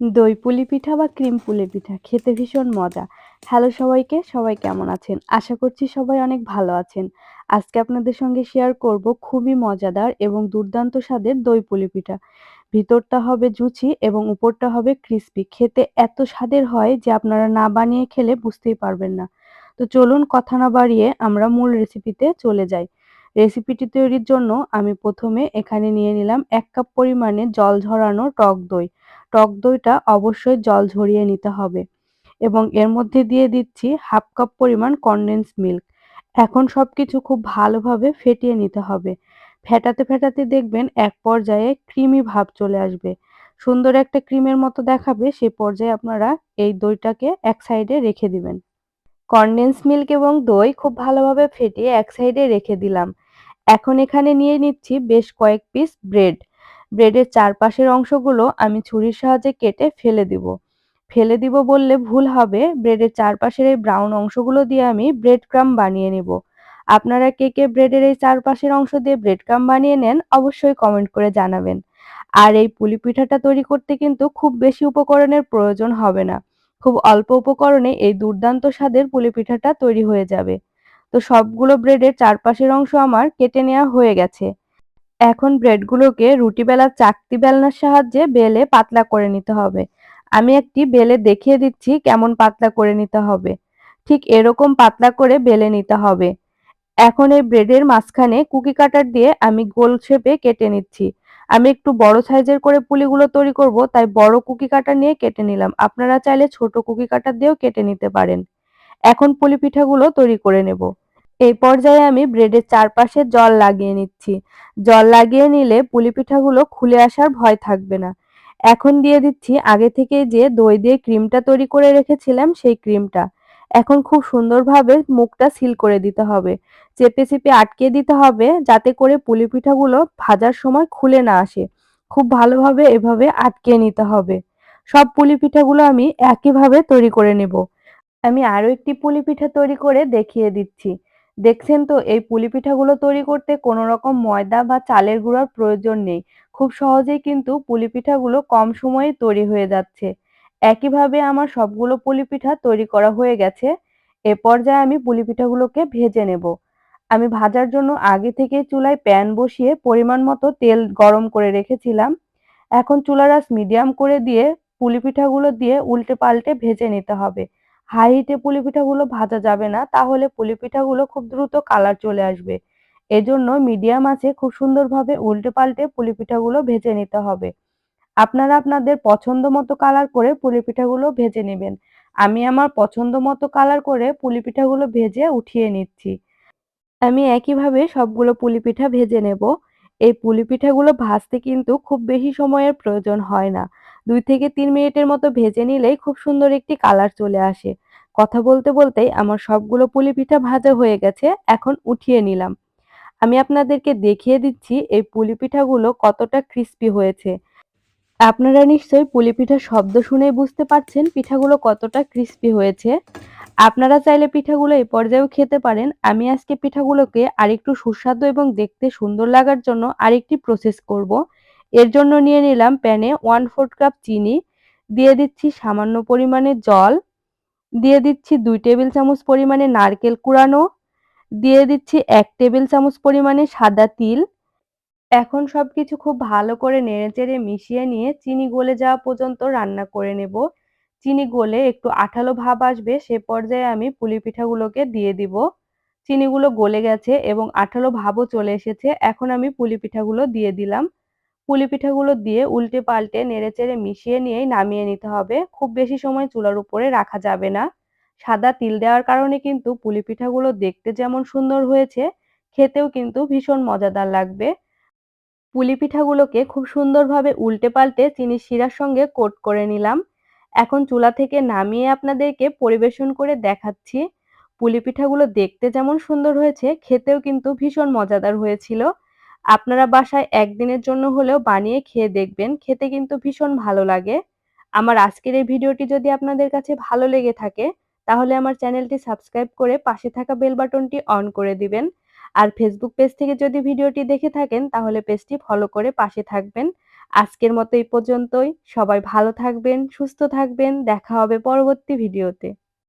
দই পুলি পিঠা বা ক্রিম পুলি পিঠা, খেতে ভীষণ মজা। হ্যালো সবাইকে, সবাই কেমন আছেন? আশা করছি সবাই অনেক ভালো আছেন। আজকে আপনাদের সঙ্গে শেয়ার করব খুবই মজাদার এবং দুর্দান্ত স্বাদের দই পুলি পিঠা। ভিতরটা হবে জুচি এবং উপরটা হবে ক্রিস্পি খেতে এত স্বাদের হয় যে আপনারা না বানিয়ে খেলে বুঝতেই পারবেন না। তো চলুন কথা না বাড়িয়ে আমরা মূল রেসিপিতে চলে যাই। রেসিপিটি তৈরির জন্য আমি প্রথমে এখানে নিয়ে নিলাম এক কাপ পরিমাণে জল ঝরানো টক দই। টক দইটা অবশ্যই জল ঝরিয়ে নিতে হবে এবং এর মধ্যে দিয়ে দিচ্ছি হাফ কাপ পরিমাণ কনডেন্স মিল্ক এখন সব কিছু খুব ভালোভাবে ফেটিয়ে নিতে হবে। ফেটাতে ফেটাতে দেখবেন এক পর্যায়ে ক্রিমি ভাব চলে আসবে। সুন্দর একটা ক্রিমের মতো দেখাবে সেই পর্যায়ে আপনারা এই দইটাকে এক সাইডে রেখে দিবেন। কনডেন্স মিল্ক এবং দই খুব ভালোভাবে ফেটিয়ে এক সাইডে রেখে দিলাম। এখন এখানে নিয়ে নিচ্ছি বেশ কয়েক পিস ব্রেড ব্রেডের চারপাশের অংশগুলো আমি ছুরির সাহায্যে কেটে ফেলে দিব। ফেলে দিব বললে ভুল হবে। ব্রেডের চারপাশের এই ব্রাউন অংশগুলো দিয়ে আমি ব্রেড ক্রাম বানিয়ে নেব। আপনারা কে কে ব্রেডের এই চারপাশের অংশ দিয়ে ব্রেড ক্রাম বানিয়ে নেন অবশ্যই কমেন্ট করে জানাবেন। আর এই পুলি পিঠাটা তৈরি করতে কিন্তু খুব বেশি উপকরণের প্রয়োজন হবে না। খুব অল্প উপকরণে এই দুর্দান্ত স্বাদের পুলি পিঠাটা তৈরি হয়ে যাবে। তো সবগুলো ব্রেডের চারপাশের অংশ আমার কেটে নেওয়া হয়ে গেছে। এখন ব্রেডগুলোকে রুটি বেলার চাকতি বেলনার সাহায্যে বেলে পাতলা করে নিতে হবে। আমি একটি বেলে দেখিয়ে দিচ্ছি কেমন পাতলা করে নিতে হবে। ঠিক এরকম পাতলা করে বেলে নিতে হবে। এখন এই ব্রেডের মাঝখানে কুকি কাটার দিয়ে আমি গোল শেপে কেটে নিচ্ছি। আমি একটু বড় সাইজের করে পুলিগুলো তৈরি করব, তাই বড় কুকি কাটার নিয়ে কেটে নিলাম। আপনারা চাইলে ছোট কুকি কাটার দিয়েও কেটে নিতে পারেন। এখন পুলি পিঠাগুলো তৈরি করে নেব। এই পর্যায়ে আমি ব্রেডের চারপাশে জল লাগিয়ে নিচ্ছি। জল লাগিয়ে নিলে পুলি পিঠাগুলো খুলে আসার ভয় থাকবে না। এখন দিয়ে দিচ্ছি আগে থেকে যে দই দিয়ে ক্রিমটা তৈরি করে রেখেছিলাম সেই ক্রিমটা। এখন খুব সুন্দরভাবে মুখটা সিল করে দিতে হবে। চেপে চেপে আটকে দিতে হবে যাতে করে পুলি পিঠাগুলো ভাজার সময় খুলে না আসে। খুব ভালোভাবে এভাবে আটকে নিতে হবে। সব পুলি পিঠাগুলো আমি একইভাবে তৈরি করে নেব। আমি আরও একটি পুলি পিঠা তৈরি করে দেখিয়ে দিচ্ছি। দেখছেন তো, এই পুলি পিঠাগুলো তৈরি করতে কোনো রকম ময়দা বা চালের গুঁড়ার প্রয়োজন নেই। খুব সহজেই কিন্তু পুলি পিঠাগুলো কম সময়ে তৈরি হয়ে যাচ্ছে। একইভাবে আমার সবগুলো পুলি পিঠা তৈরি করা হয়ে গেছে। এ পর্যায়ে আমি পুলি পিঠাগুলোকে ভেজে নেব। আমি ভাজার জন্য আগে থেকে চুলায় প্যান বসিয়ে পরিমাণ মতো তেল গরম করে রেখেছিলাম। এখন চুলার আঁচ মিডিয়াম করে দিয়ে পুলি পিঠাগুলো দিয়ে উল্টে পাল্টে ভেজে নিতে হবে। হিটে পুলি পিঠাগুলো ভাজা যাবে না, তাহলে পুলি পিঠাগুলো খুব দ্রুত কালার চলে আসবে। এজন্য মিডিয়াম আছে, খুব সুন্দরভাবে উল্টে পাল্টে পুলি পিঠাগুলো ভেজে নিতে হবে। আপনারা আপনাদের পছন্দ মতো কালার করে পুলি পিঠাগুলো ভেজে নেবেন। আমি আমার পছন্দ মতো কালার করে পুলি পিঠাগুলো ভেজে উঠিয়ে নিচ্ছি। আমি একইভাবে সবগুলো পুলি পিঠা ভেজে নেব। এই পুলি পিঠাগুলো ভাজতে কিন্তু খুব বেশি সময়ের প্রয়োজন হয় না। দুই থেকে তিন মিনিটের মতো ভেজে নিলেই খুব সুন্দর একটি কালার চলে আসে। কথা বলতে বলতেই আমার সবগুলো পুলি পিঠা ভাজা হয়ে গেছে, এখন উঠিয়ে নিলাম। আমি আপনাদেরকে দেখিয়ে দিচ্ছি এই পুলি পিঠাগুলো কতটা ক্রিস্পি হয়েছে। আপনারা নিশ্চয়ই পুলি পিঠার শব্দ শুনেই বুঝতে পারছেন পিঠাগুলো কতটা ক্রিস্পি হয়েছে। আপনারা চাইলে পিঠাগুলো এই পর্যায়েও খেতে পারেন। আমি আজকে পিঠাগুলোকে আরেকটু সুস্বাদু এবং দেখতে সুন্দর লাগার জন্য আরেকটি প্রসেস করব। এর জন্য নিয়ে নিলাম প্যানে ওয়ান ফোর্থ কাপ চিনি, দিয়ে দিচ্ছি সামান্য পরিমাণে জল, দিয়ে দিচ্ছি দুই টেবিল চামচ পরিমাণে নারকেল কুড়ানো, দিয়ে দিচ্ছি এক টেবিল চামচ পরিমাণে সাদা তিল। এখন সবকিছু খুব ভালো করে নেড়েচেড়ে মিশিয়ে নিয়ে চিনি গলে যাওয়া পর্যন্ত রান্না করে নেব। চিনি গলে একটু আঠালো ভাব আসবে, সে পর্যায়ে আমি পুলি পিঠাগুলোকে দিয়ে দিব। চিনিগুলো গলে গেছে এবং আঠালো ভাবও চলে এসেছে, এখন আমি পুলি পিঠাগুলো দিয়ে দিলাম। পুলি পিঠাগুলো দিয়ে উল্টে পাল্টে নেড়েচেড়ে মিশিয়ে নিয়েই নামিয়ে নিতে হবে। খুব বেশি সময় চুলার উপরে রাখা যাবে না। সাদা তিল দেওয়ার কারণে কিন্তু পুলি পিঠাগুলো দেখতে যেমন সুন্দর হয়েছে, খেতেও কিন্তু ভীষণ মজাদার লাগবে। পুলি পিঠাগুলোকে খুব সুন্দরভাবে উল্টে পাল্টে চিনির শিরার সঙ্গে কোট করে নিলাম। এখন চুলা থেকে নামিয়ে আপনাদেরকে পরিবেশন করে দেখাচ্ছি। পুলি পিঠাগুলো দেখতে যেমন সুন্দর হয়েছে, খেতেও কিন্তু ভীষণ মজাদার হয়েছিল। আপনারা বাসায় একদিনের জন্য হলেও বানিয়ে খেয়ে দেখবেন, খেতে কিন্তু ভীষণ ভালো লাগে। আমার আজকের এই ভিডিওটি যদি আপনাদের কাছে ভালো লেগে থাকে, তাহলে আমার চ্যানেলটি সাবস্ক্রাইব করে পাশে থাকা বেল বাটনটি অন করে দিবেন। আর ফেসবুক পেজ থেকে যদি ভিডিওটি দেখে থাকেন, তাহলে পেজটি ফলো করে পাশে থাকবেন। আজকের মতো এই পর্যন্তই। সবাই ভালো থাকবেন, সুস্থ থাকবেন। দেখা হবে পরবর্তী ভিডিওতে।